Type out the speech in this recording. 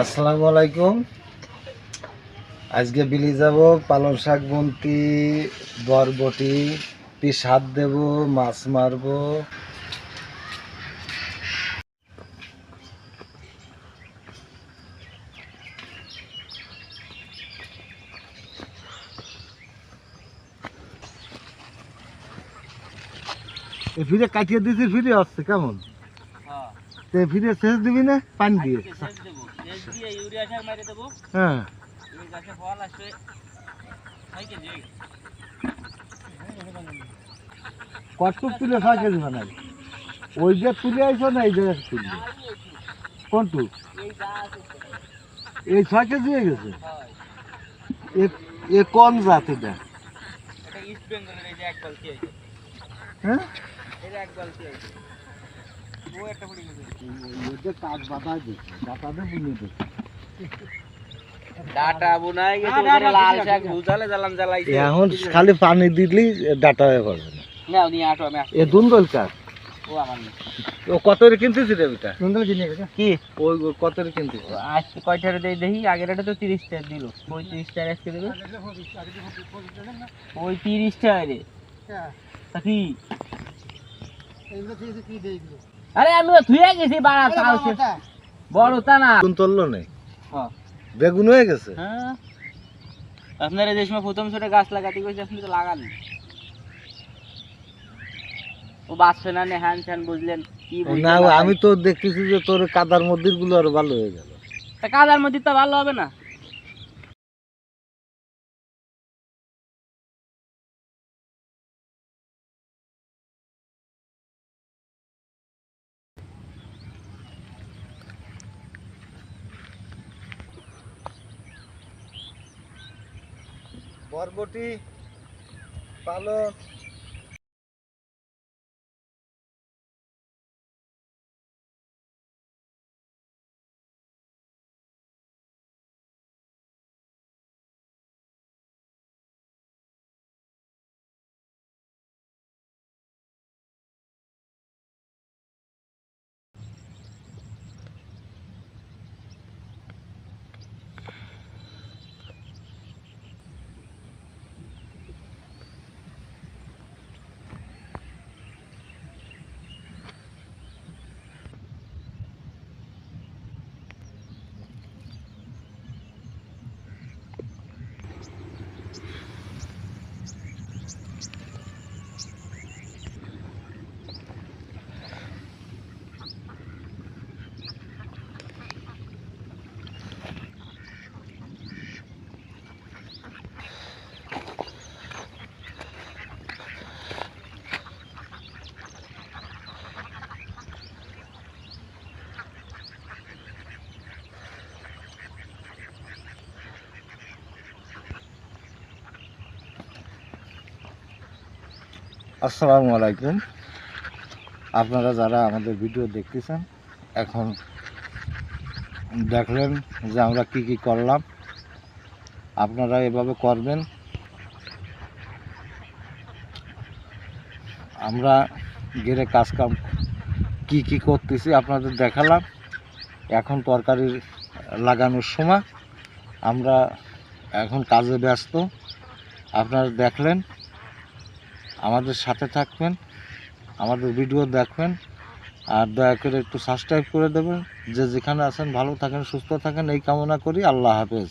আসসালামু আলাইকুম। আজকে বিলি যাব পালং শাক বন্তি, বরবটি, পিস হাত দেব, মাছ মারবো। ফিরে কাটিয়ে দিয়েছি ফিরে আসছে, কেমন? তো ফিরে শেষ দিবি না? পানি দিয়ে। হ্যাঁ। কটুক তুলে ছয় কেজি বানাই ওই যে তুলে আইছো না এই জায়গায় তুলবে কোনটু? এই ছয় কেজি হয়ে গেছে? এ- এ কোন জাত এটা? হ্যাঁ? এখন খালি পানি দিলেই ডাটা হয়ে আসছি। এ দুন্দল কাজ ও আমার নেই ও কত রে কিনতেছি রে কিনে কি? ওই কত রে কিনতেছি? আজকে কয়টারে দেই দেখি? আগের এটা তো তিরিশ টাকা দিল। পঁয়ত্রিশ টাকা আজকে দেবে। ওই তিরিশ টাকা রে তা কি? আরে আমি তো ধুয়ে গেছি বাড়া কালকে বড় তা না। কোন তুললো নেই হ্যাঁ। বেগুন হয়ে গেছে? হ্যাঁ। আপনারা যে সময় প্রথম ছোট গাছ লাগাতে গেছে আপনি তো লাগানি ও বাঁচবে না নে হ্যান চ্যান বুঝলেন কি বুঝলেন না না আমি তো দেখতেছি যে তোর কাদার মধ্যে গুলো আরও ভালো হয়ে গেল। তা কাদার মধ্যে তো ভালো হবে না? বরবটি পালন আসসালামু আলাইকুম। আপনারা যারা আমাদের ভিডিও দেখতেছেন, এখন দেখলেন যে আমরা কি কি করলাম। আপনারা এভাবে করবেন। আমরা গেলে কাজ কাম কি কি করতেছি আপনাদের দেখালাম। এখন তরকারি লাগানোর সময় আমরা এখন কাজে ব্যস্ত। আপনারা দেখলেন আমাদের সাথে থাকবেন, আমাদের ভিডিও দেখবেন, আর দয়া করে একটু সাবস্ক্রাইব করে দেবেন। যে যেখানে আছেন, ভালো থাকেন, সুস্থ থাকেন, এই কামনা করি। আল্লাহ হাফেজ।